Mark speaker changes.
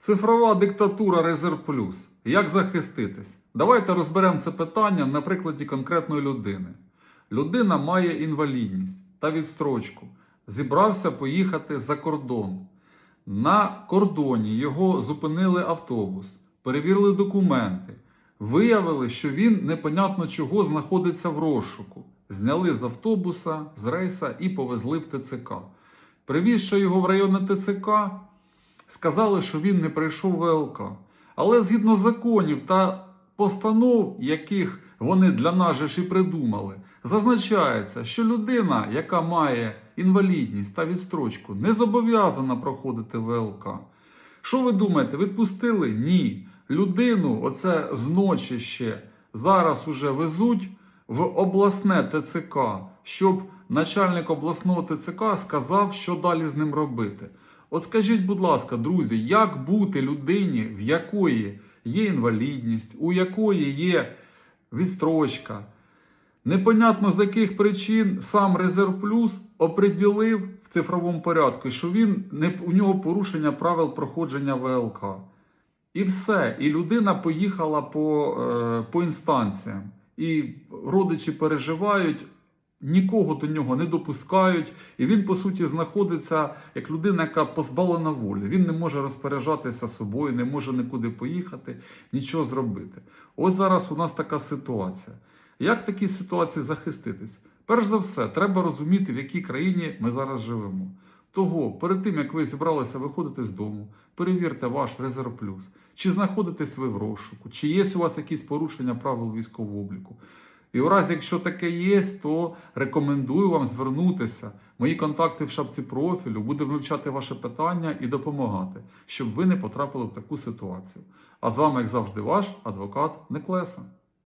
Speaker 1: Цифрова диктатура Резерв Плюс. Як захиститись? Давайте розберемо це питання на прикладі конкретної людини. Людина має інвалідність та відстрочку. Зібрався поїхати за кордон. На кордоні його зупинили автобус, перевірили документи. Виявили, що він непонятно чого знаходиться в розшуку. Зняли з автобуса, з рейса і повезли в ТЦК. Привізши його в районне ТЦК, сказали, що він не пройшов ВЛК. Але згідно законів та постанов, яких вони для нас же ж і придумали, зазначається, що людина, яка має інвалідність та відстрочку, не зобов'язана проходити ВЛК. Що ви думаєте, відпустили? Ні. Людину, оце зночі ще зараз уже везуть в обласне ТЦК, щоб начальник обласного ТЦК сказав, що далі з ним робити. От скажіть, будь ласка, друзі, як бути людині, в якої є інвалідність, у якої є відстрочка? Непонятно з яких причин сам Резерв Плюс оприділив в цифровому порядку, що він у нього порушення правил проходження ВЛК. І все. І людина поїхала по, е, по інстанціям. І родичі переживають, нікого до нього не допускають. І він, по суті, знаходиться як людина, яка позбавлена волі. Він не може розпоряджатися собою, не може нікуди поїхати, нічого зробити. Ось зараз у нас така ситуація. Як в такій ситуації захиститись? Перш за все, треба розуміти, в якій країні ми зараз живемо. Того, перед тим як ви зібралися виходити з дому, перевірте ваш резерв плюс. Чи знаходитесь ви в розшуку, чи є у вас якісь порушення правил військового обліку. І у разі, якщо таке є, то рекомендую вам звернутися. Мої контакти в шапці профілю, будемо вивчати ваше питання і допомагати, щоб ви не потрапили в таку ситуацію. А з вами, як завжди, ваш адвокат Неклеса.